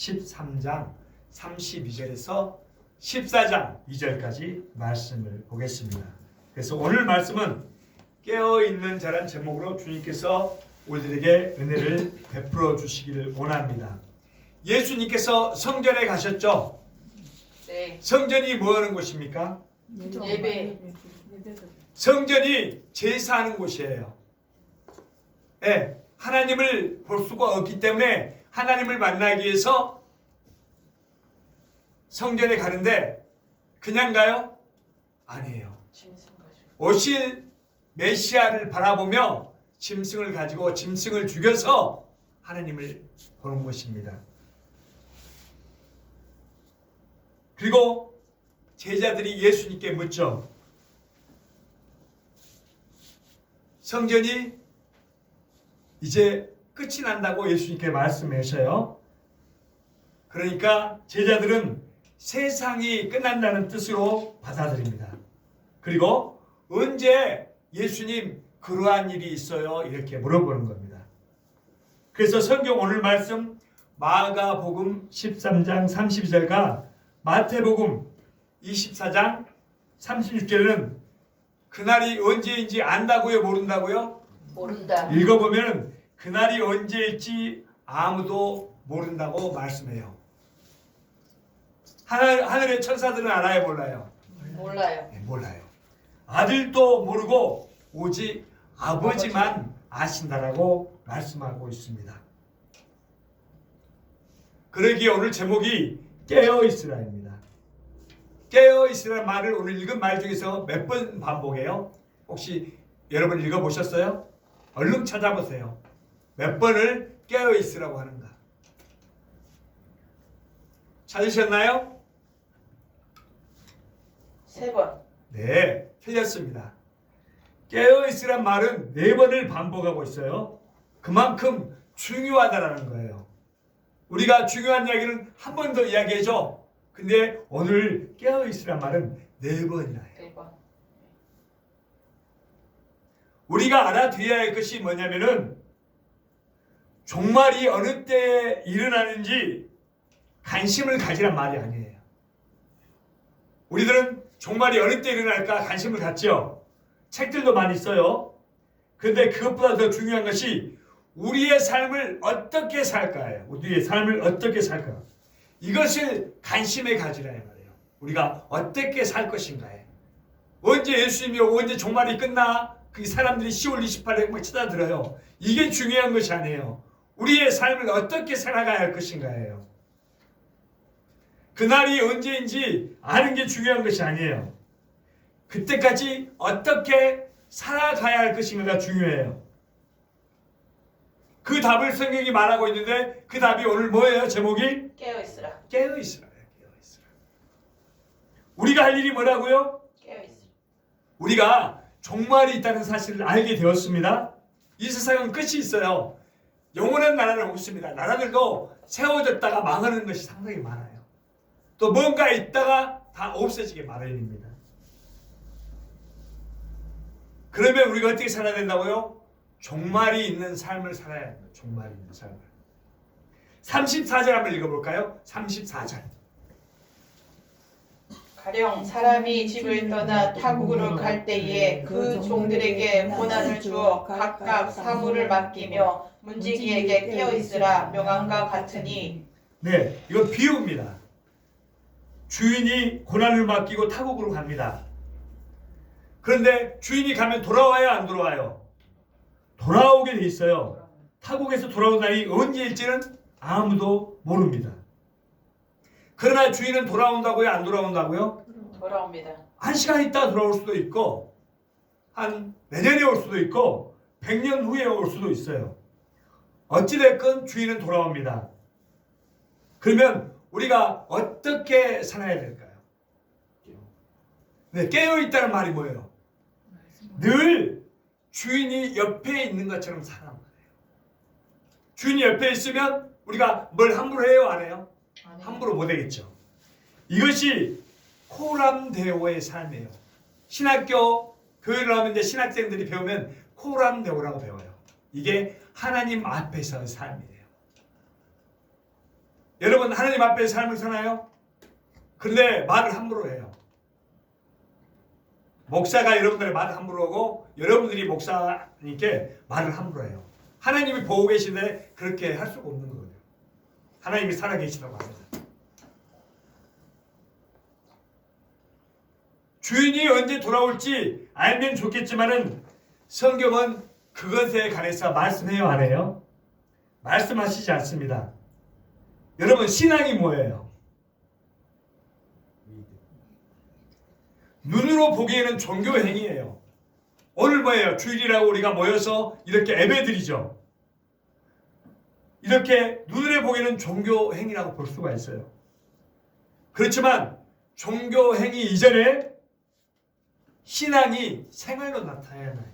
13장 32절에서 14장 2절까지 말씀을 보겠습니다. 그래서 오늘 말씀은 깨어 있는 자란 제목으로 주님께서 우리들에게 은혜를 베풀어 주시기를 원합니다. 예수님께서 성전에 가셨죠. 네. 성전이 뭐 하는 곳입니까? 예배. 성전이 제사하는 곳이에요. 예, 하나님을 볼 수가 없기 때문에 하나님을 만나기 위해서 성전에 가는데 그냥 가요? 아니에요. 오실 메시아를 바라보며 짐승을 가지고 짐승을 죽여서 하나님을 보는 것입니다. 그리고 제자들이 예수님께 묻죠. 성전이 이제 끝이 난다고 예수님께 말씀하셔요. 그러니까 제자들은 세상이 끝난다는 뜻으로 받아들입니다. 그리고 언제 예수님 그러한 일이 있어요? 이렇게 물어보는 겁니다. 그래서 성경 오늘 말씀 마가복음 13장 32절과 마태복음 24장 36절은 그날이 언제인지 안다고요, 모른다고요? 모른다. 읽어보면 그날이 언제일지 아무도 모른다고 말씀해요. 하늘, 하늘의 천사들은 알아요, 몰라요? 몰라요. 네, 몰라요. 아들도 모르고 오직 아버지만 아신다라고 말씀하고 있습니다. 그러기에 오늘 제목이 깨어 있으라입니다. 깨어 있으라 말을 오늘 읽은 말 중에서 몇 번 반복해요? 혹시 여러분 읽어 보셨어요? 얼른 찾아보세요. 몇 번을 깨어 있으라고 하는가? 찾으셨나요? 세 번. 네, 틀렸습니다. 깨어 있으란 말은 네 번을 반복하고 있어요. 그만큼 중요하다라는 거예요. 우리가 중요한 이야기는 한 번 더 이야기해줘. 근데 오늘 깨어 있으란 말은 네 번이나 해요. 네 번. 우리가 알아들어야 할 것이 뭐냐면은 종말이 어느 때에 일어나는지 관심을 가지란 말이 아니에요. 우리들은 종말이 어느 때 일어날까 관심을 갖죠. 책들도 많이 써요. 근데 그것보다 더 중요한 것이 우리의 삶을 어떻게 살까예요. 우리의 삶을 어떻게 살까. 이것을 관심에 가지라 이 말이에요. 우리가 어떻게 살 것인가에. 언제 예수님이 언제 종말이 끝나? 그 사람들이 10월 28일에 막 찾아들어요. 이게 중요한 것이 아니에요. 우리의 삶을 어떻게 살아가야 할 것인가예요. 그날이 언제인지 아는 게 중요한 것이 아니에요. 그때까지 어떻게 살아가야 할 것인가가 중요해요. 그 답을 성경이 말하고 있는데 그 답이 오늘 뭐예요? 제목이 깨어 있으라. 깨어 있으라. 깨어 있으라. 우리가 할 일이 뭐라고요? 깨어 있으라. 우리가 종말이 있다는 사실을 알게 되었습니다. 이 세상은 끝이 있어요. 영원한 나라는 없습니다. 나라들도 세워졌다가 망하는 것이 상당히 많아요. 또 뭔가 있다가 다 없어지게 마련입니다. 그러면 우리가 어떻게 살아야 된다고요? 종말이 있는 삶을 살아야 합니다. 종말이 있는 삶을. 34절 한번 읽어볼까요? 34절. 가령 사람이 집을 떠나 타국으로 갈 때에 그 종들에게 고난을 주어 각각 사물을 맡기며 문지기에게 깨어 있으라 명함과 같으니 네, 이거 비유입니다. 주인이 고난을 맡기고 타국으로 갑니다. 그런데 주인이 가면 돌아와요, 안 돌아와요? 돌아오게 돼 있어요. 타국에서 돌아온 날이 언제일지는 아무도 모릅니다. 그러나 주인은 돌아온다고요, 안 돌아온다고요? 돌아옵니다. 한 시간 있다 돌아올 수도 있고, 한 내년에 올 수도 있고, 100년 후에 올 수도 있어요. 어찌됐건 주인은 돌아옵니다. 그러면 우리가 어떻게 살아야 될까요? 네, 깨어있다는 말이 뭐예요? 늘 주인이 옆에 있는 것처럼 살아가는 거예요. 주인이 옆에 있으면 우리가 뭘 함부로 해요? 안 해요? 함부로 못 하겠죠. 이것이 코람데오의 삶이에요. 신학교 교회를 하면 이제 신학생들이 배우면 코람데오라고 배워요. 이게 하나님 앞에서의 삶이에요. 여러분 하나님 앞에 삶을 사나요? 근데 말을 함부로 해요. 목사가 여러분들의 말을 함부로 하고 여러분들이 목사님께 말을 함부로 해요. 하나님이 보고 계신데 그렇게 할 수가 없는 거거든요. 하나님이 살아 계시다고 합니다. 주인이 언제 돌아올지 알면 좋겠지만은 성경은 그것에 관해서 말씀해요 안 해요? 말씀하시지 않습니다. 여러분 신앙이 뭐예요? 눈으로 보기에는 종교 행위예요. 오늘 뭐예요? 주일이라고 우리가 모여서 이렇게 예배드리죠. 이렇게 눈으로 보기에는 종교 행위라고 볼 수가 있어요. 그렇지만 종교 행위 이전에 신앙이 생활로 나타나야 해요.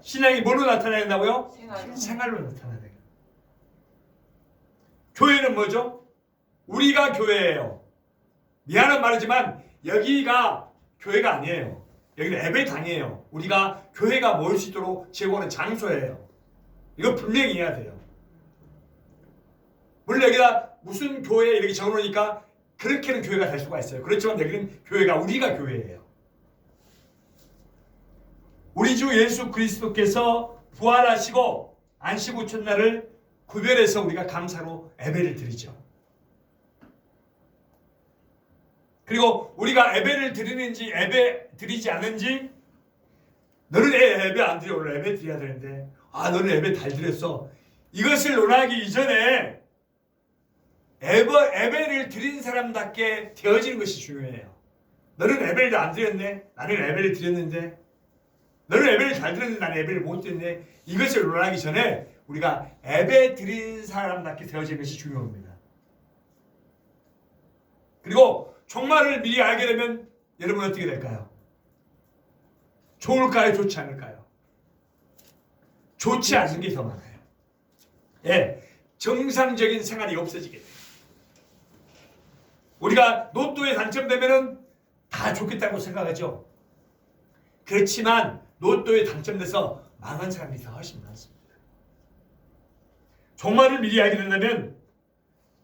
신앙이 뭘로 나타나야 된다고요? 생활. 생활로 나타나야 돼요. 교회는 뭐죠? 우리가 교회예요. 미안한 말이지만 여기가 교회가 아니에요. 여기는 예배당이에요. 우리가 교회가 모일 수 있도록 제공하는 장소예요. 이거 분명히 해야 돼요. 물론 여기다 무슨 교회 이렇게 적어놓으니까 그렇게는 교회가 될 수가 있어요. 그렇지만 여기는 교회가 우리가 교회예요. 우리 주 예수 그리스도께서 부활하시고 안식 우천날을 구별해서 우리가 감사로 예배를 드리죠. 그리고 우리가 예배를 드리는지 예배 드리지 않는지 너는 애 예배 안 드려 오늘 예배 드려야 되는데 아 너는 예배 잘 드렸어 이것을 논하기 이전에 예배, 예배를 드린 사람답게 되어지는 것이 중요해요. 너는 예배를 안 드렸네 나는 예배를 드렸는데 너는 예배를 잘 드렸는데 나는 예배를 못 드렸네 이것을 논하기 전에 우리가 예배 드린 사람답게 되어지는 것이 중요합니다. 그리고 종말을 미리 알게 되면 여러분 어떻게 될까요? 좋을까요? 좋지 않을까요? 좋지 않은 게 더 많아요. 예, 정상적인 생활이 없어지게 돼요. 우리가 로또에 당첨되면은 다 좋겠다고 생각하죠. 그렇지만 로또에 당첨돼서 망한 사람이 더 훨씬 많습니다. 종말을 미리 알게 된다면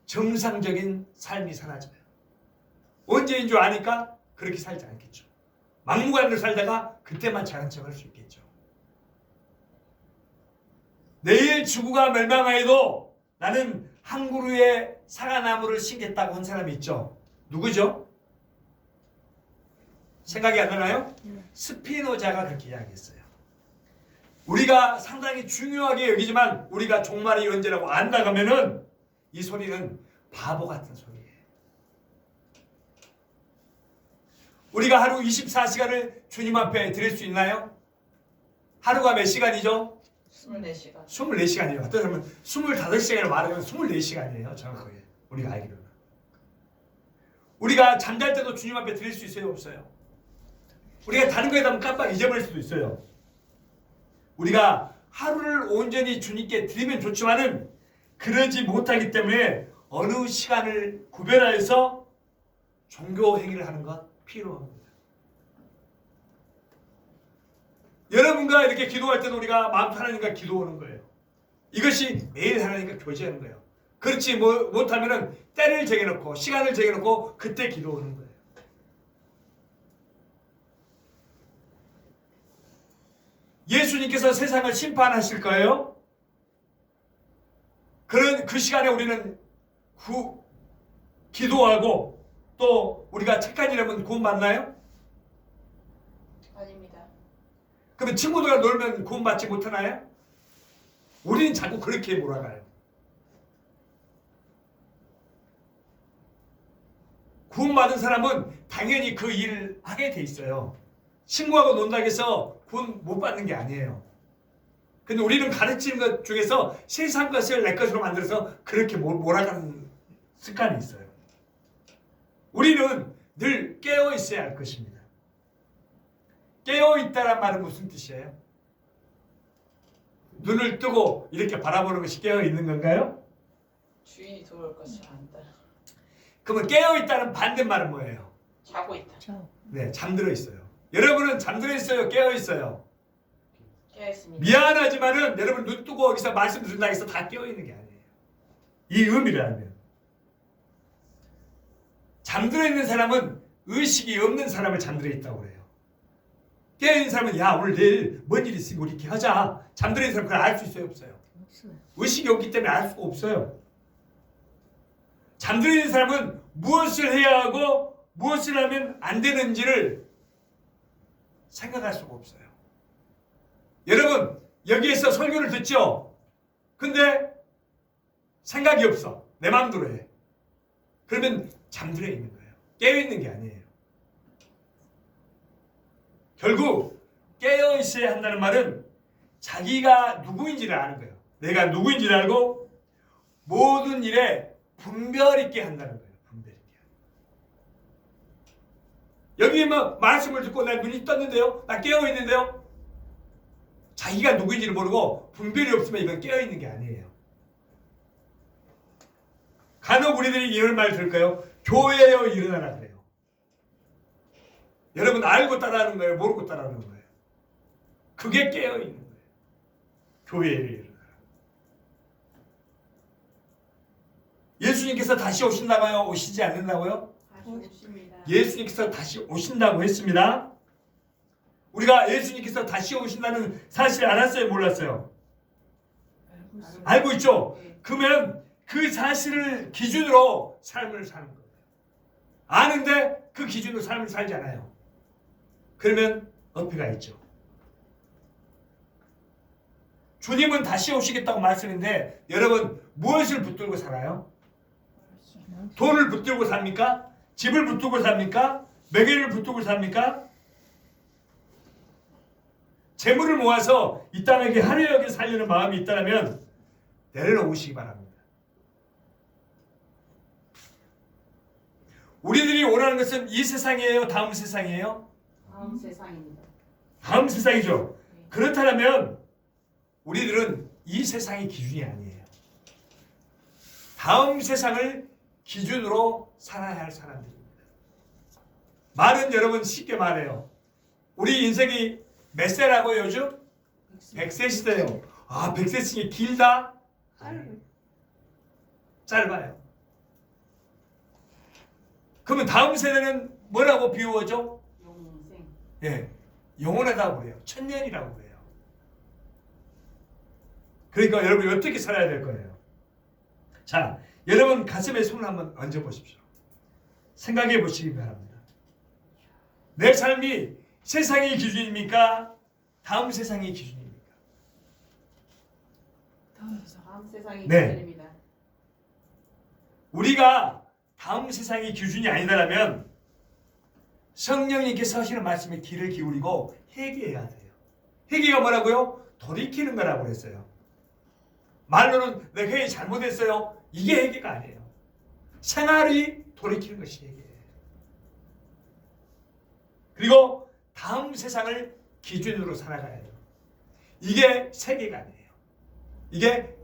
정상적인 삶이 사라져요. 언제인 줄 아니까 그렇게 살지 않겠죠. 막무가내로 살다가 그때만 잘한 척 할 수 있겠죠. 내일 지구가 멸망하여도 나는 한 그루의 사과나무를 심겠다고 한 사람이 있죠. 누구죠? 생각이 안 나나요? 스피노자가 그렇게 이야기했어요. 우리가 상당히 중요하게 여기지만 우리가 종말이 언제라고 안다가면은 이 소리는 바보 같은 소리예요. 우리가 하루 24시간을 주님 앞에 드릴 수 있나요? 하루가 몇 시간이죠? 24시간. 24시간이에요. 어떤 사람은 25시간을 말하면 24시간이에요. 정확하게. 우리가 알기로는. 우리가 잠잘 때도 주님 앞에 드릴 수 있어요? 없어요? 우리가 다른 거에 대면 깜빡 잊어버릴 수도 있어요. 우리가 하루를 온전히 주님께 드리면 좋지만은 그러지 못하기 때문에 어느 시간을 구별하여서 종교 행위를 하는 것 필요합니다. 여러분과 이렇게 기도할 때도 우리가 마음 하나님과 기도하는 거예요. 이것이 매일 하나님과 교제하는 거예요. 그렇지 뭐- 못하면은 때를 정해놓고 시간을 정해놓고 그때 기도하는 거예요. 예수님께서 세상을 심판하실 거예요. 그런 그 시간에 우리는 구, 기도하고 또 우리가 착한 일하면 구원 받나요? 아닙니다. 그러면 친구들과 놀면 구원받지 못하나요? 우리는 자꾸 그렇게 몰아가요. 구원받은 사람은 당연히 그 일을 하게 돼 있어요. 친구하고 논다고 해서 구원 못 받는 게 아니에요. 근데 우리는 가르치는 것 중에서 세상 것을 내 것으로 만들어서 그렇게 몰- 몰아가는 습관이 있어요. 우리는 늘 깨어 있어야 할 것입니다. 깨어 있다란 말은 무슨 뜻이에요? 눈을 뜨고 이렇게 바라보는 것이 깨어 있는 건가요? 주인이 들어올 것을 안다. 그러면 깨어 있다는 반대말은 뭐예요? 자고 있다. 네, 잠들어 있어요. 여러분은 잠들어 있어요, 깨어 있어요. 깨어 있습니다. 미안하지만은 여러분 눈 뜨고 여기서 말씀 듣는다고 해서 다 깨어 있는 게 아니에요. 이 의미를 알면 잠들어 있는 사람은 의식이 없는 사람을 잠들어 있다고 그래요. 깨어 있는 사람은 야 오늘 내일 뭔 일 있으면 우리 이렇게 하자. 잠들어 있는 사람 그걸 알 수 있어요 없어요? 없어요. 의식이 없기 때문에 알 수가 없어요. 잠들어 있는 사람은 무엇을 해야 하고 무엇을 하면 안 되는지를 생각할 수가 없어요. 여러분 여기에서 설교를 듣죠. 근데 생각이 없어. 내 마음대로 해. 그러면 잠들어 있는 거예요. 깨어 있는 게 아니에요. 결국 깨어 있어야 한다는 말은 자기가 누구인지를 아는 거예요. 내가 누구인지를 알고 모든 일에 분별 있게 한다는 거예요. 분별 있게. 여기 뭐 말씀을 듣고 나 눈이 떴는데요. 나 깨어 있는데요. 자기가 누구인지를 모르고 분별이 없으면 이건 깨어 있는 게 아니에요. 간혹 우리들이 이런 말 들을까요? 교회여 일어나라 그래요. 여러분 알고 따라하는 거예요, 모르고 따라하는 거예요. 그게 깨어 있는 거예요. 교회에. 예수님께서 다시 오신다고요? 오시지 않는다고요? 다시 오십니다. 예수님께서 다시 오신다고 했습니다. 우리가 예수님께서 다시 오신다는 사실을 알았어요, 몰랐어요? 알고 있죠? 네. 그러면 그 사실을 기준으로 삶을 사는 거예요. 아는데 그 기준으로 삶을 살지 않아요. 그러면 어폐가 있죠. 주님은 다시 오시겠다고 말씀인데 여러분 무엇을 붙들고 살아요? 돈을 붙들고 삽니까? 집을 붙들고 삽니까? 명예를 붙들고 삽니까? 재물을 모아서 이 땅에게 화려하게 살려는 마음이 있다면 내려놓으시기 바랍니다. 우리들이 원하는 것은 이 세상이에요? 다음 세상이에요? 다음 세상입니다. 다음 세상이죠. 그렇다면 우리들은 이 세상이 기준이 아니에요. 다음 세상을 기준으로 살아야 할 사람들입니다. 말은 여러분 쉽게 말해요. 우리 인생이 몇 세라고 요즘? 100세 시대요. 아, 100세 층이 길다? 짧아요. 그러면 다음 세대는 뭐라고 비유하죠? 예, 영원하다고 그래요. 천년이라고 그래요. 그러니까 여러분 어떻게 살아야 될 거예요? 자, 여러분 가슴에 손을 한번 얹어 보십시오. 생각해 보시기 바랍니다. 내 삶이 세상의 기준입니까? 다음 세상의 기준입니까? 다음 세상. 다음 세상이 네. 기준입니다. 우리가 다음 세상의 기준이 아니라면 성령님께서 하시는 말씀에 귀를 기울이고 회개해야 돼요. 회개가 뭐라고요? 돌이키는 거라고 그랬어요. 말로는 내 회개 잘못했어요. 이게 회개가 아니에요. 생활이 돌이키는 것이 회개예요. 그리고 다음 세상을 기준으로 살아가야 돼요. 이게 세계관이에요. 이게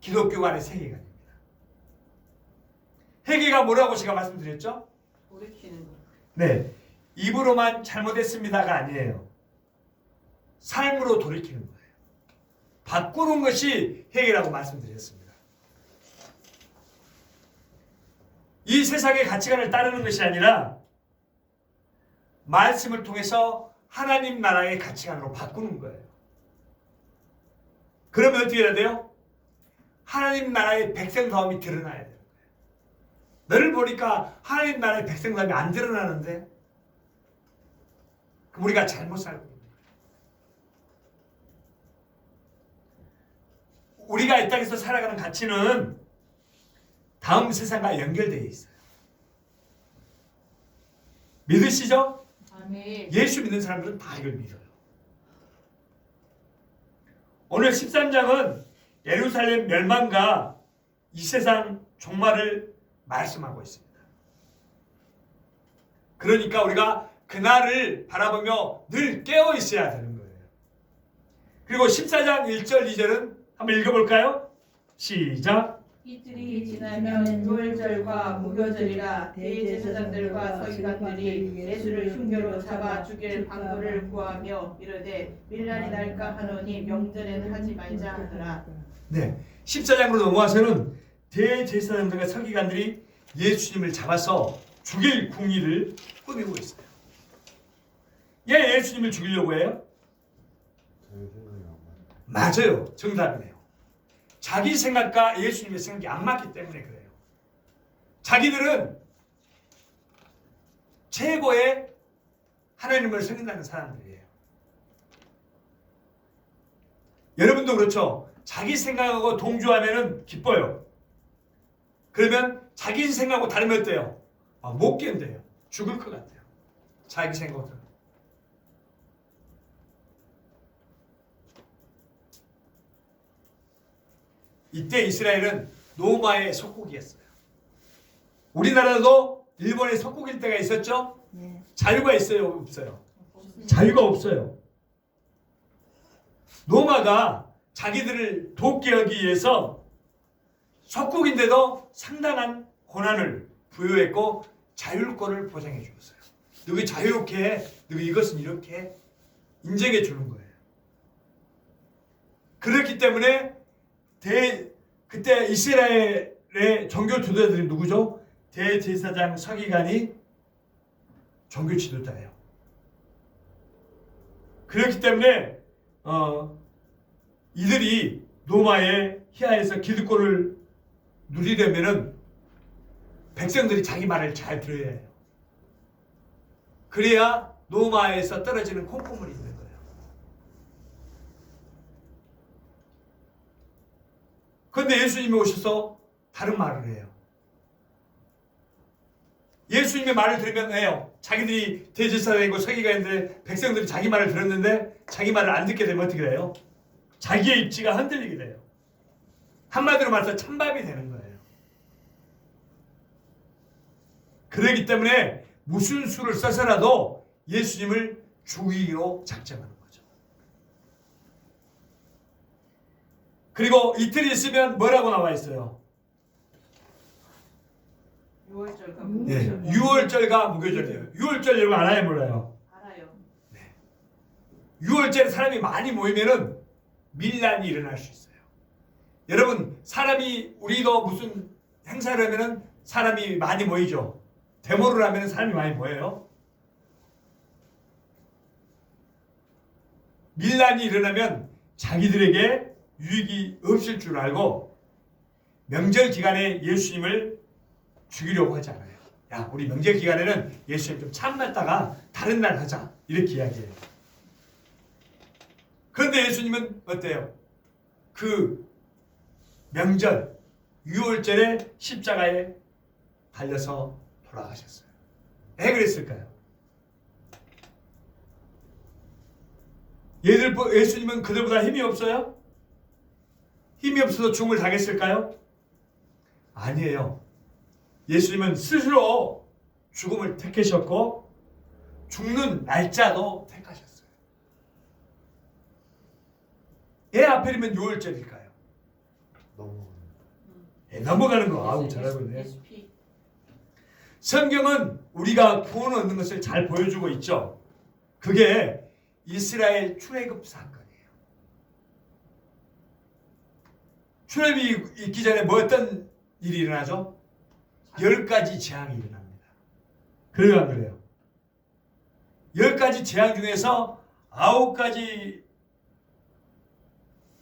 기독교 안의 세계관입니다. 회개가 뭐라고 제가 말씀드렸죠? 돌이키는 것. 네. 입으로만 잘못했습니다가 아니에요. 삶으로 돌이키는 거예요. 바꾸는 것이 회개라고 말씀드렸습니다. 이 세상의 가치관을 따르는 것이 아니라 말씀을 통해서 하나님 나라의 가치관으로 바꾸는 거예요. 그러면 어떻게 해야 돼요? 하나님 나라의 백성다움이 드러나야 돼요. 너를 보니까 하나님 나라의 백성다움이 안 드러나는데 우리가 잘못 살고 있는 거예요. 우리가 이 땅에서 살아가는 가치는 다음 세상과 연결되어 있어요. 믿으시죠? 아멘. 예수 믿는 사람들은 다 이걸 믿어요. 오늘 13장은 예루살렘 멸망과 이 세상 종말을 말씀하고 있습니다. 그러니까 우리가 그날을 바라보며 늘 깨어 있어야 되는 거예요. 그리고 14장 1절 2절은 한번 읽어볼까요? 시작. 이틀이 지나면 유월절과 무교절이라 대제사장들과 서기관들이 예수를 흉교로 잡아 죽일 방도를 구하며 이르되 밀란이 날까 하노니 명절에는 하지 말자 하더라. 네. 14장으로 넘어와서는 대제사장들과 서기관들이 예수님을 잡아서 죽일 궁리를 꾸미고 있어요. 예, 예수님을 죽이려고 해요? 맞아. 맞아요. 정답이네요. 자기 생각과 예수님의 생각이 안 맞기 때문에 그래요. 자기들은 최고의 하나님을 섬긴다는 사람들이에요. 여러분도 그렇죠. 자기 생각하고 동조하면 기뻐요. 그러면 자기 생각하고 다르면 어때요? 아, 못 견뎌요. 죽을 것 같아요. 자기 생각으로. 이때 이스라엘은 로마의 속국이었어요. 우리나라도 일본의 속국일 때가 있었죠? 네. 자유가 있어요, 없어요? 자유가 없어요. 로마가 자기들을 돕게 하기 위해서 속국인데도 상당한 고난을 부여했고 자율권을 보장해 주었어요. 너희 자유롭게 해. 너희 이것은 이렇게 인정해 주는 거예요. 그렇기 때문에 대 그때 이스라엘의 종교 지도자들이 누구죠? 대제사장 서기관이 종교 지도자예요. 그렇기 때문에 어, 이들이 로마의 희하에서 기득권을 누리려면은 백성들이 자기 말을 잘 들어야 해요. 그래야 로마에서 떨어지는 콩고물이 있는 거예요. 그런데 예수님이 오셔서 다른 말을 해요. 예수님의 말을 들으면 해요. 자기들이 대제사장이고 서기관인데 백성들이 자기 말을 들었는데 자기 말을 안 듣게 되면 어떻게 돼요? 자기의 입지가 흔들리게 돼요. 한마디로 말해서 찬밥이 되는 거예요. 그렇기 때문에 무슨 수를 써서라도 예수님을 죽이기로 작정하는 거죠. 그리고 이틀 있으면 뭐라고 나와 있어요? 6월절과 음. 네, 음. 6월절과 무교절이에요. 6월절 여러분 알아요, 몰라요? 알아요. 6월절에 사람이 많이 모이면은 밀란이 일어날 수 있어요. 여러분, 사람이 우리도 무슨 행사를 하면은 사람이 많이 모이죠. 데모를 하면은 사람이 많이 모여요. 밀란이 일어나면 자기들에게 유익이 없을 줄 알고 명절 기간에 예수님을 죽이려고 하지 않아요. 야, 우리 명절 기간에는 예수님 좀 참았다가 다른 날 하자. 이렇게 이야기해요. 그런데 예수님은 어때요? 그 명절 6월절에 십자가에 달려서 돌아가셨어요. 왜 그랬을까요? 얘들 예수님은 그들보다 힘이 없어요? 힘이 없어서 죽음을 당했을까요? 아니에요. 예수님은 스스로 죽음을 택하셨고 죽는 날짜도 택하셨어요. 왜 하필이면 6월절일까요? 너무 예, 넘어가는 거 아우 잘 알고 있네. 성경은 우리가 구원 얻는 것을 잘 보여주고 있죠. 그게 이스라엘 출애굽 사건이에요. 출애굽이 있기 전에 뭐 어떤 일이 일어나죠? 열 가지 재앙이 일어납니다. 그래요, 안 그래요? 열 가지 재앙 중에서 아홉 가지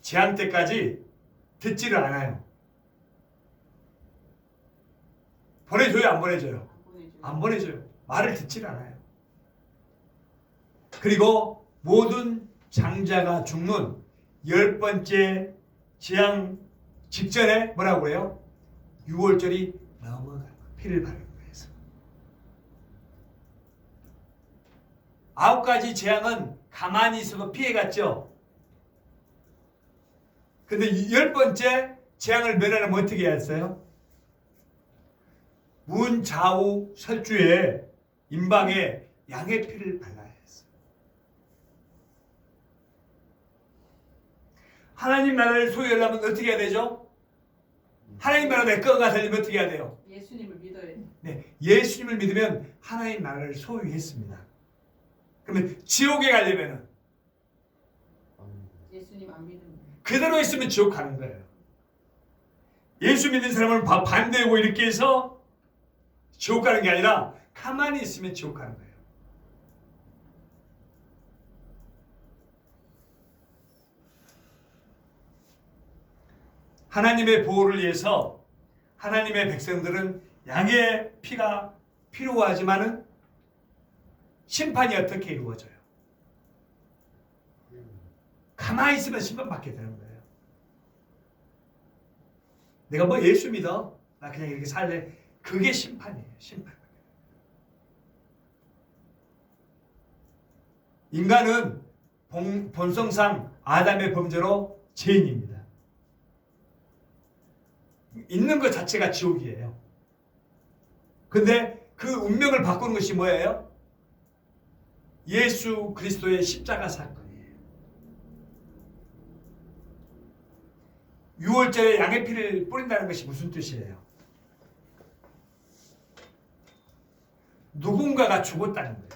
재앙 때까지 듣지를 않아요. 보내줘요, 안 보내줘요? 안 보내줘요. 말을 듣질 않아요. 그리고 모든 장자가 죽는 열 번째 재앙 직전에 뭐라고 해요? 6월절이 넘어가는 거예요. 피를 바르는 거에서. 아홉 가지 재앙은 가만히 있어도 피해갔죠. 근데 이열 번째 재앙을 면하려면 어떻게 해야 했어요? 문 좌우 설주에 임방에 양의 피를 발라야 했어요. 하나님 나라를 소유하려면 어떻게 해야 되죠? 하나님 나라 내 거가 되려면 어떻게 해야 돼요? 예수님을 믿어야 돼. 네, 예수님을 믿으면 하나님 나라를 소유했습니다. 그러면 지옥에 가려면은 안 예수님 안 믿으면 그대로 있으면 지옥 가는 거예요. 예수 믿는 사람은 바- 반대고 이렇게 해서 지옥 가는 게 아니라 가만히 있으면 지옥 가는 거예요. 하나님의 보호를 위해서 하나님의 백성들은 양의 피가 필요하지만은 심판이 어떻게 이루어져요? 가만히 있으면 심판받게 되는 거예요. 내가 뭐 예수 믿어? 나 그냥 이렇게 살래. 그게 심판이에요. 심판. 인간은 본, 본성상 아담의 범죄로 죄인입니다. 있는 것 자체가 지옥이에요. 근데 그 운명을 바꾸는 것이 뭐예요? 예수 그리스도의 십자가 사건이에요. 6월절에 양의 피를 뿌린다는 것이 무슨 뜻이에요? 누군가가 죽었다는 거예요.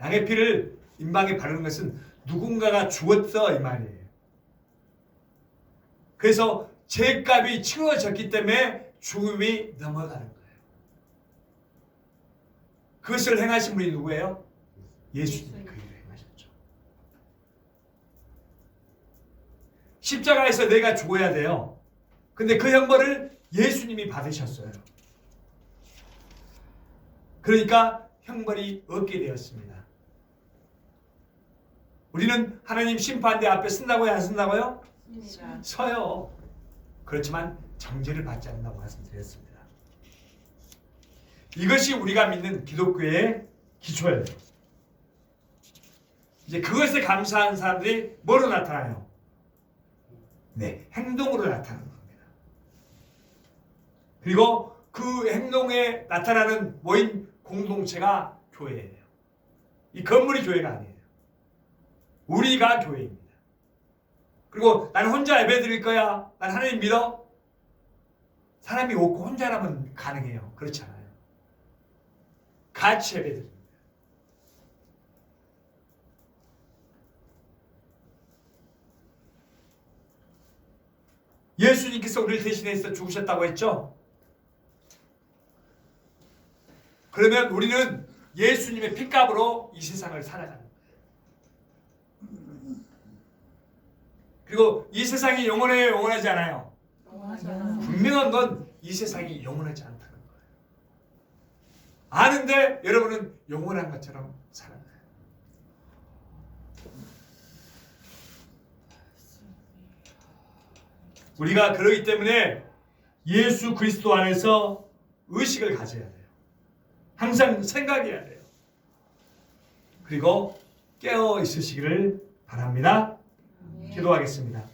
양의 피를 인방에 바르는 것은 누군가가 죽었어 이 말이에요. 그래서 죄값이 치러졌기 때문에 죽음이 넘어가는 거예요. 그것을 행하신 분이 누구예요? 예수님이 그 일을 행하셨죠. 십자가에서 내가 죽어야 돼요. 근데 그 형벌을 예수님이 받으셨어요. 그러니까 형벌이 없게 되었습니다. 우리는 하나님 심판대 앞에 쓴다고요? 안 쓴다고요? 서요. 그렇지만 정죄를 받지 않는다고 말씀드렸습니다. 이것이 우리가 믿는 기독교의 기초예요. 이제 그것에 감사한 사람들이 뭐로 나타나요? 네, 행동으로 나타나는 겁니다. 그리고 그 행동에 나타나는 모임 공동체가 교회예요. 이 건물이 교회가 아니에요. 우리가 교회입니다. 그리고 난 혼자 예배 드릴 거야. 난 하나님 믿어. 사람이 없고 혼자라면 가능해요. 그렇지 않아요. 같이 예배 드립니다. 예수님께서 우리를 대신해서 죽으셨다고 했죠? 그러면 우리는 예수님의 핏값으로 이 세상을 살아가 그리고 이 세상이 영원해요, 영원하지 않아요? 분명한 건 이 세상이 영원하지 않다는 거예요. 아는데 여러분은 영원한 것처럼 살아가요. 우리가 그러기 때문에 예수 그리스도 안에서 의식을 가져야 돼요. 항상 생각해야 돼요. 그리고 깨어 있으시기를 바랍니다. 기도하겠습니다.